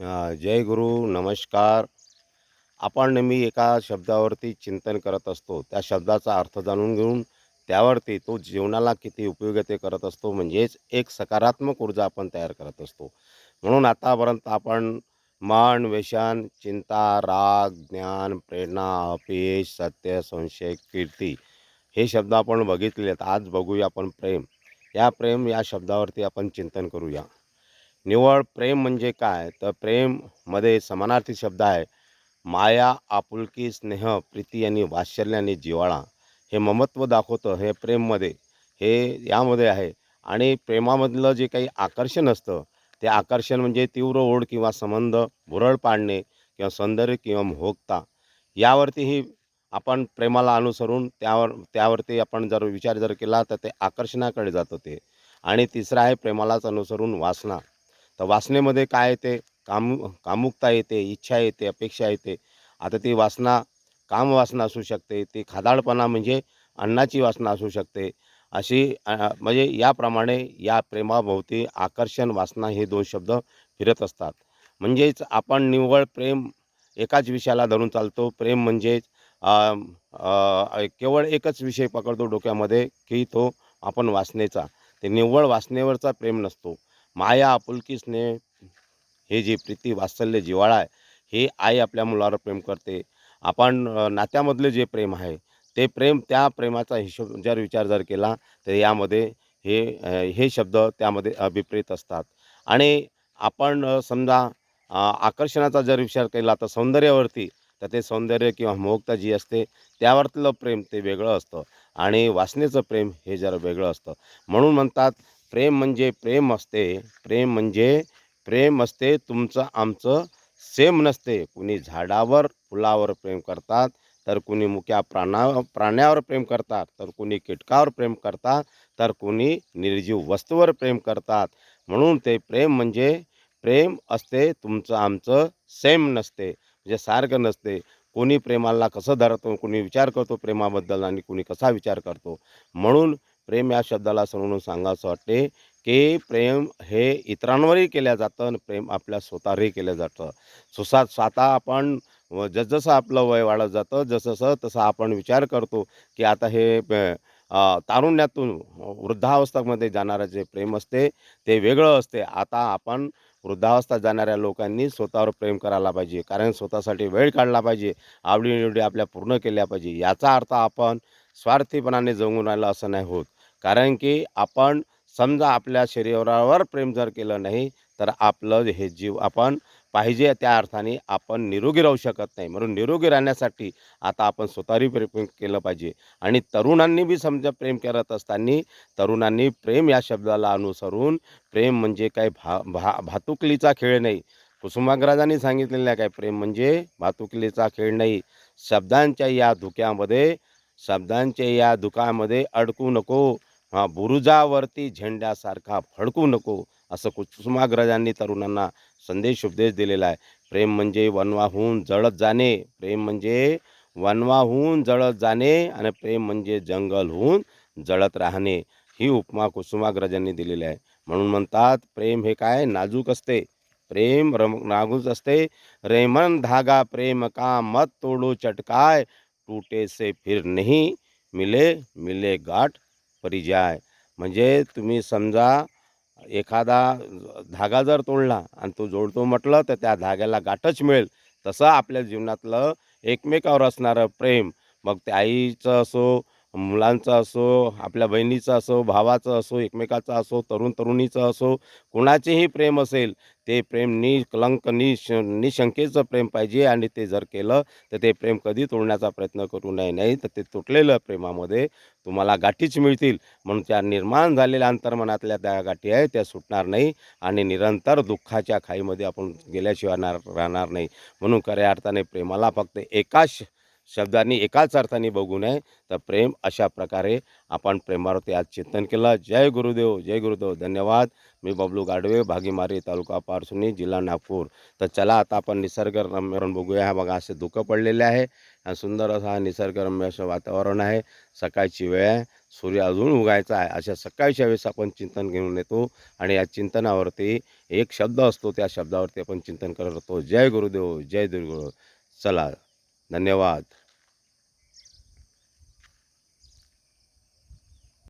जय गुरु नमस्कार. आपण नेहमी एका शब्दावरती चिंतन करत असतो. त्या शब्दाचा अर्थ जाणून घेऊन त्यावरती तो जीवनाला किती उपयोगी करत असतो म्हणजेच एक सकारात्मक ऊर्जा आपण तयार करत असतो. म्हणून आतापर्यंत आपण मन व्यसन चिंता राग ज्ञान प्रेरणा अपयश सत्य संशय कीर्ती हे शब्द आपण बघितले आहेत आज बघूया आपण प्रेम. या प्रेम या शब्दावरती आपण चिंतन करूया. निवळ प्रेम म्हणजे काय? तर प्रेममध्ये समानार्थी शब्द आहे. माया आपुलकी स्नेह प्रीती आणि वात्सल्याने जिव्हाळा. हे ममत्व दाखवतं हे प्रेममध्ये हे यामध्ये आहे. आणि प्रेमामधलं जे काही आकर्षण असतं ते आकर्षण म्हणजे तीव्र ओढ किंवा संबंध भुरळ पाडणे किंवा सौंदर्य किंवा मोहकता. यावरतीही आपण प्रेमाला अनुसरून त्यावर त्यावरती आपण जर विचार जर केला तर ते आकर्षणाकडे जातं ते. आणि तिसरं आहे प्रेमालाच अनुसरून वासना. तर वासनेमध्ये काय येते? काम कामुकता येते इच्छा येते अपेक्षा येते. आता ती वासना कामवासना असू शकते. ती खादाडपणा म्हणजे अन्नाची वासना असू शकते. अशी म्हणजे याप्रमाणे या प्रेमाभोवती आकर्षण वासना हे दोन शब्द फिरत असतात. म्हणजेच आपण निव्वळ प्रेम एकाच विषयाला धरून चालतो. प्रेम म्हणजेच केवळ एकच विषय पकडतो डोक्यामध्ये की तो आपण वासनेचा. ते निव्वळ वासनेवरचा प्रेम नसतो. माया आपुलकीसने हे जे प्रीती वात्सल्य जिव्हाळा आहे हे आई आपल्या मुलावर प्रेम करते. आपण नात्यामधले जे प्रेम आहे ते प्रेम त्या प्रेमाचा हिशोब जर विचार जर केला तर यामध्ये हे हे शब्द त्यामध्ये अभिप्रेत असतात. आणि आपण समजा आकर्षणाचा जर विचार केला तर सौंदर्यावरती तर ते सौंदर्य किंवा मोहकता जी असते त्यावरतलं प्रेम ते वेगळं असतं. आणि वासनेचं प्रेम हे जरा वेगळं असतं. म्हणून म्हणतात प्रेम म्हणजे प्रेम असते. प्रेम म्हणजे प्रेम असते. तुमचं आमचं सेम नसते. कुणी झाडावर फुलावर प्रेम करतात तर कुणी मुक्या प्राणा प्राण्यावर प्रेम करतात तर कुणी कीटकावर प्रेम करतात तर कुणी निर्जीव वस्तूवर प्रेम करतात. म्हणून ते प्रेम म्हणजे प्रेम असते. तुमचं आमचं सेम नसते. म्हणजे सारखं नसते. कोणी प्रेमाला कसं धरतो कोणी विचार करतो प्रेमाबद्दल आणि कुणी कसा विचार करतो. म्हणून प्रेम या शब्दाला समजून सांगायचं वाटते की प्रेम हे इतरांवरही केलं जातं आणि प्रेम आपल्या स्वतःवरही केलं जातं. सुसा स्वतः आपण व जसजसं आपलं वय वाढत जातं जसजसं तसं आपण विचार करतो की आता हे तारुण्यातून वृद्धावस्थामध्ये जाणारं जे प्रेम असते ते वेगळं असते. आता आपण वृद्धावस्था जाणाऱ्या लोकांनी स्वतःवर प्रेम करायला पाहिजे. कारण स्वतःसाठी वेळ काढला पाहिजे. आवडीनिवडी आपल्या पूर्ण केल्या पाहिजे. याचा अर्थ आपण स्वार्थीपणाने जगून राहिलं असं नाही होत. कारण की आपण समजा आपल्या शरीरावर प्रेम जर केलं नाही तर आपलं हे जीव आपण पाहिजे त्या अर्थाने आपण निरोगी राहू शकत नाही. म्हणून निरोगी राहण्यासाठी आता आपण स्वतःही प्रेम केलं पाहिजे. आणि तरुणांनी बी समजा प्रेम करत असताना तरुणांनी प्रेम या शब्दाला अनुसरून प्रेम म्हणजे काय भा भा भातुकलीचा खेळ नाही. कुसुमाग्रजांनी सांगितलेलं आहे काय प्रेम म्हणजे भातुकलीचा खेळ नाही. शब्दांच्या या धुक्यामध्ये शब्दांच्या या दुखामध्ये अडकू नको. हा बुरुजावरती झेंड्यासारखा फडकू नको असं कुसुमाग्रजांनी तरुणांना संदेश उपदेश दिलेला आहे. प्रेम म्हणजे वनवाहून जळत जाणे प्रेम म्हणजे वनवाहून जळत जाणे आणि प्रेम म्हणजे जंगल होऊन जळत राहणे ही उपमा कुसुमाग्रजांनी दिलेली आहे. म्हणून म्हणतात प्रेम हे काय? नाजूक असते. प्रेम रम नागूच असते. रेमन धागा प्रेम का मत तोडो चटकाय. टूटे से फिर नहीं मिले मिले गाठ परिजाय म्हणजे तुम्ही समजा एखादा धागा जर तोडला आणि तो जोडतो म्हटलं तर त्या धाग्याला गाठच मिळेल. तसं आपल्या जीवनातलं एकमेकावर असणारं प्रेम मग ते आईचं असो मुलांचं असो आपल्या बहिणीचं असो भावाचं असो एकमेकाचं असो तरुण तरुणीचं असो कुणाचेही प्रेम असेल ते प्रेम निकलंक निश निशंकेचं प्रेम पाहिजे आणि ते जर केलं तर ते प्रेम कधी तोडण्याचा प्रयत्न करू नये. नाही तर ते तुटलेलं प्रेमामध्ये तुम्हाला गाठीच मिळतील. म्हणून त्या निर्माण झालेल्या अंतर्मनातल्या त्या गाठी आहे त्या सुटणार नाही आणि निरंतर दुःखाच्या खाईमध्ये आपण गेल्याशिवाय राहणार राहणार नाही. म्हणून खऱ्या अर्थाने प्रेमाला फक्त एकाच शब्दांनी एकाच अर्थाने बघू नये तर प्रेम अशा प्रकारे आपण प्रेमावरती आज चिंतन केलं. जय गुरुदेव जय गुरुदेव. धन्यवाद. मी बबलू गाडवे भागीमारी तालुका पारसुनी जिल्हा नागपूर. तर चला आता आपण निसर्गरम्यवरून बघूया. हा बघा असे धुकं पडलेले आहे आणि सुंदर असा हा निसर्गरम्य असं वातावरण आहे. सकाळची वेळ आहे. सूर्य अजून उगायचा आहे. अशा सकाळच्या वेळेस आपण चिंतन घेऊन येतो आणि या चिंतनावरती एक शब्द असतो. त्या शब्दावरती आपण चिंतन करत असतो जय गुरुदेव जय दुर्गुरु. चला धन्यवाद.